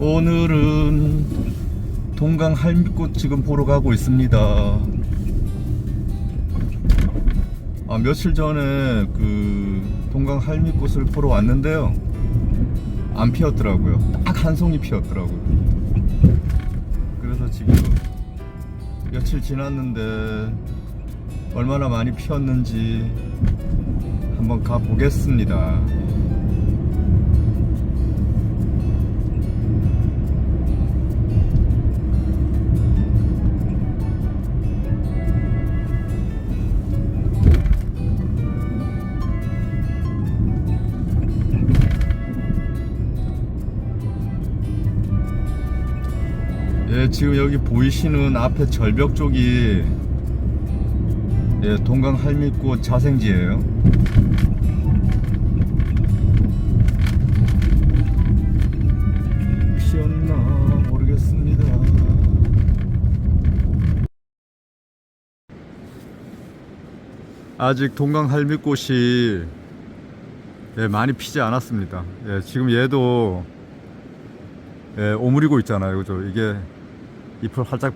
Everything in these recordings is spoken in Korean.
오늘은 동강 할미꽃 지금 보러 가고 있습니다. 아, 며칠 전에 그 동강 할미꽃을 보러 왔는데요. 안 피었더라고요. 딱 한 송이 피었더라고요. 그래서 지금 며칠 지났는데 얼마나 많이 피었는지 한번 가 보겠습니다. 예, 지금 여기 보이시는 앞에 절벽 쪽이 예, 동강 할미꽃 자생지예요. 피었나 모르겠습니다. 아직 동강 할미꽃이 예, 많이 피지 않았습니다. 예, 지금 얘도 예, 오므리고 있잖아요. 그죠? 이게 잎을 활짝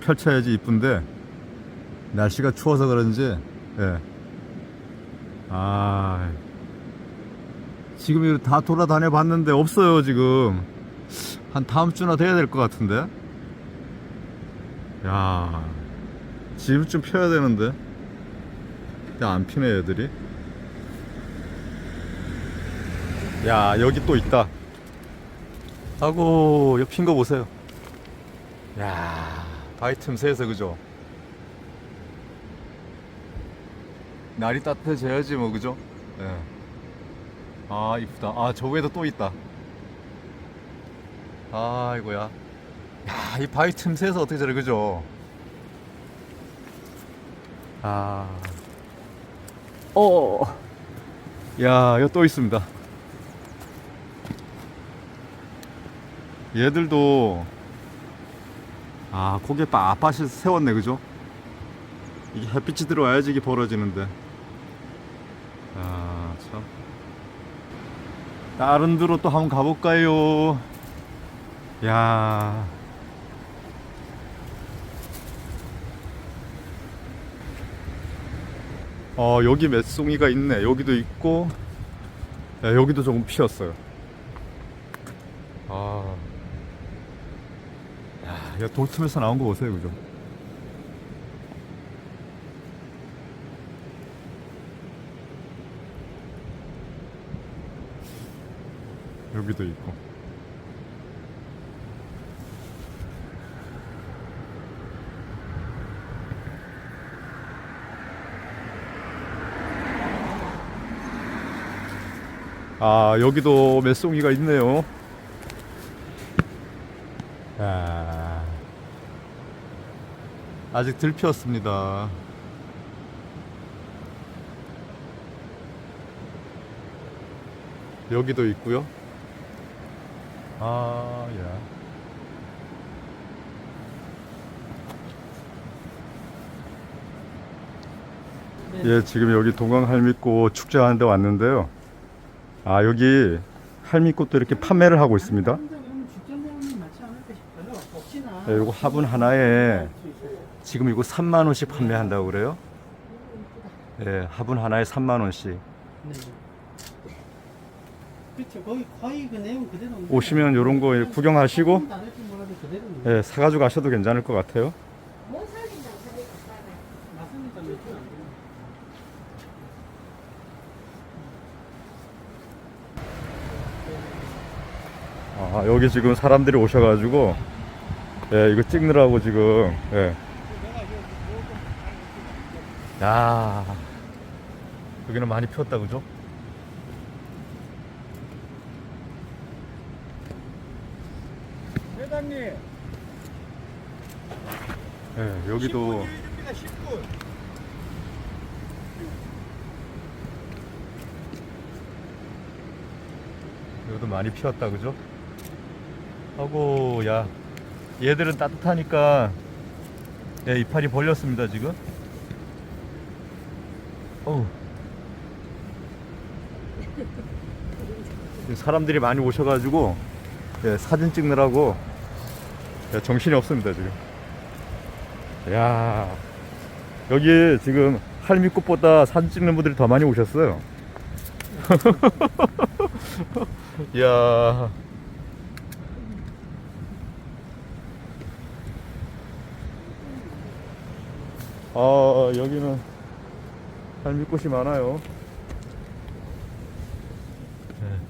펼쳐야지 이쁜데 날씨가 추워서 그런지 예. 아. 지금 다 돌아다녀 봤는데 없어요 지금. 한 다음 주나 돼야 될 것 같은데? 야. 지금쯤 펴야 되는데. 야 안 피네 애들이. 야 여기 또 있다. 아고 옆핀거 보세요 야 바위 틈새에서 그죠? 날이 따뜻해져야지 뭐 그죠? 예. 아 이쁘다. 아 저 위에도 또 있다. 아이고야. 야 이 바위 틈새에서 어떻게 저래 그죠? 아. 어. 야, 이거 또 있습니다. 얘들도 아, 고개 빳빳이 세웠네, 그죠? 이게 햇빛이 들어와야지 이게 벌어지는데. 아, 참. 다른 데로 또 한번 가볼까요? 야. 어, 여기 몇 송이가 있네. 여기도 있고, 야, 여기도 조금 피었어요. 아. 야, 돌틈에서 나온 거 보세요, 그죠? 여기도 있고. 아, 여기도 몇 송이가 있네요. 아직 들 피었습니다. 여기도 있고요. 아, 야. 예, 지금 여기 동강 할미꽃 축제하는 데 왔는데요. 아, 여기 할미꽃도 이렇게 판매를 하고 있습니다. 예, 요거 화분 하나에 지금 이거 3만 원씩 판매한다고 그래요. 예, 화분 하나에 3만 원씩. 네. 그렇죠. 거의 거의 그 내용 그대로. 오시면 요런 거 구경하시고 그대로. 예, 사 가지고 가셔도 괜찮을 것 같아요. 아, 여기 지금 사람들이 오셔가지고 예, 이거 찍느라고 지금 예. 야 여기는 많이 피웠다 그죠? 회장님, 예, 여기도 10분 일입니다. 10분. 여기도 많이 피웠다 그죠? 하고 야 얘들은 따뜻하니까 예, 이파리 벌렸습니다 지금 사람들이 많이 오셔가지고 예, 사진 찍느라고 예, 정신이 없습니다 지금. 야 여기 지금 할미꽃보다 사진 찍는 분들이 더 많이 오셨어요. 이야. 아 여기는 할미꽃이 많아요. 네.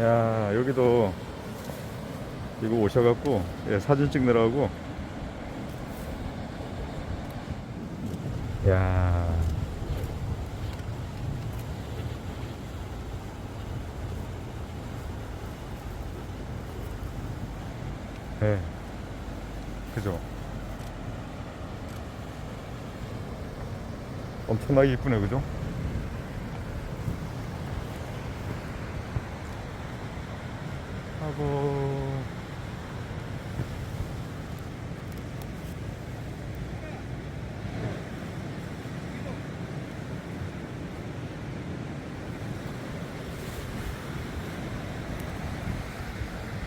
야 여기도 이거 오셔갖고 예, 사진 찍느라고 야 네. 그죠? 엄청나게 이쁘네 그죠? 하고.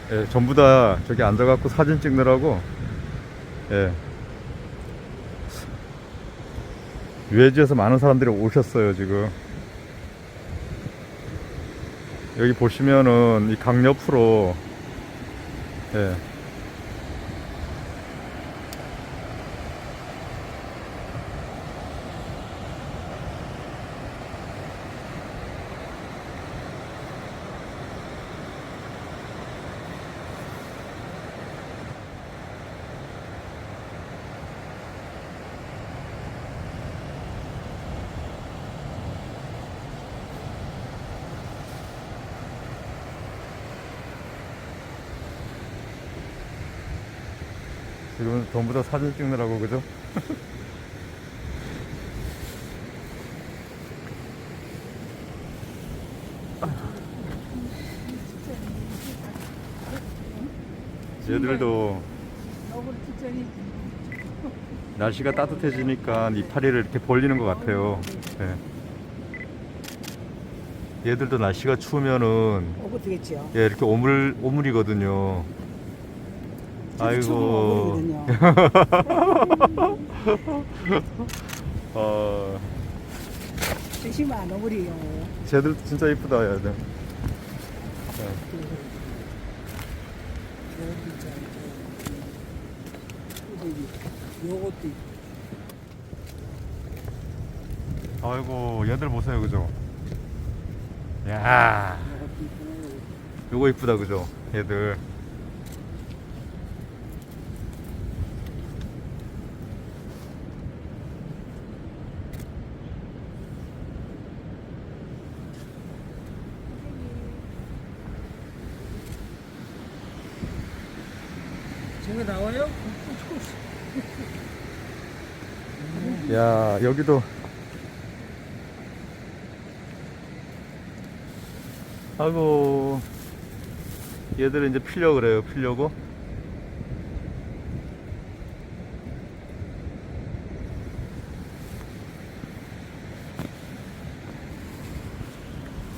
예, 전부 다 저기 앉아갖고 사진 찍느라고 예. 외지에서 많은 사람들이 오셨어요 지금 여기 보시면은 이 강 옆으로 예. 지금 전부 다 사진 찍느라고 그죠? 얘들도 날씨가 따뜻해지니까 이파리를 이렇게 벌리는 것 같아요. 예. 얘들도 날씨가 추우면은. 예, 이렇게 오물 오물이거든요. 아이고. 어, 조심아 너구리요. 쟤들 진짜 이쁘다. 여기 있죠. 여기 요것도 있고. 아이고, 얘들 보세요, 그죠? 야. 요거 이쁘다, 그죠? 얘들. 지금 나와요? 야, 여기도. 아이고, 얘들은 이제 피려 그래요, 피려고.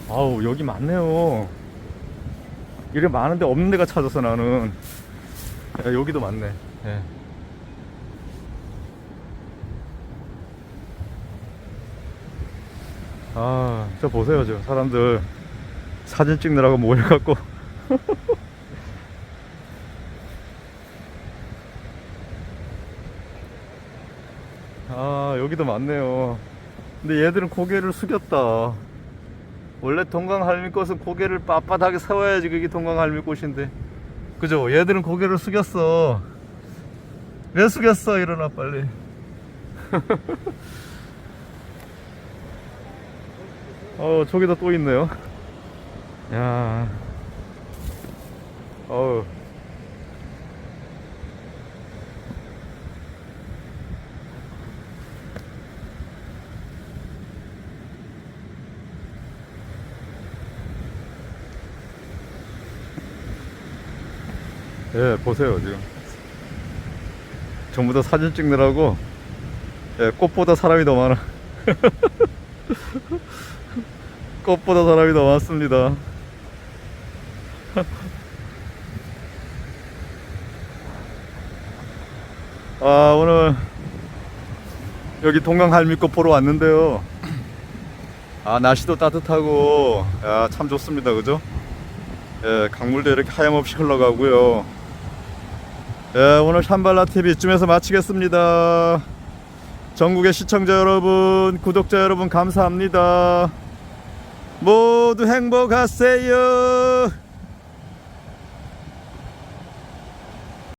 아우, 여기 많네요. 이래 많은데 없는 데가 찾아서 나는. 야, 여기도 많네. 예. 아, 저 보세요, 저 사람들 사진 찍느라고 모여갖고. 아, 여기도 많네요. 근데 얘들은 고개를 숙였다. 원래 동강 할미꽃은 고개를 빳빳하게 세워야지 그게 동강 할미꽃인데. 그죠? 얘들은 고개를 숙였어. 왜 숙였어? 일어나, 빨리. 어, 저기다 또 있네요. 야. 어우. 예, 보세요, 지금. 전부 다 사진 찍느라고, 예, 꽃보다 사람이 더 많아. 꽃보다 사람이 더 많습니다. 아, 오늘, 여기 동강 할미꽃 보러 왔는데요. 아, 날씨도 따뜻하고, 야, 참 좋습니다. 그죠? 예, 강물도 이렇게 하염없이 흘러가고요. 예, 오늘 샴발라 TV 이쯤에서 마치겠습니다. 전국의 시청자 여러분, 구독자 여러분 감사합니다. 모두 행복하세요.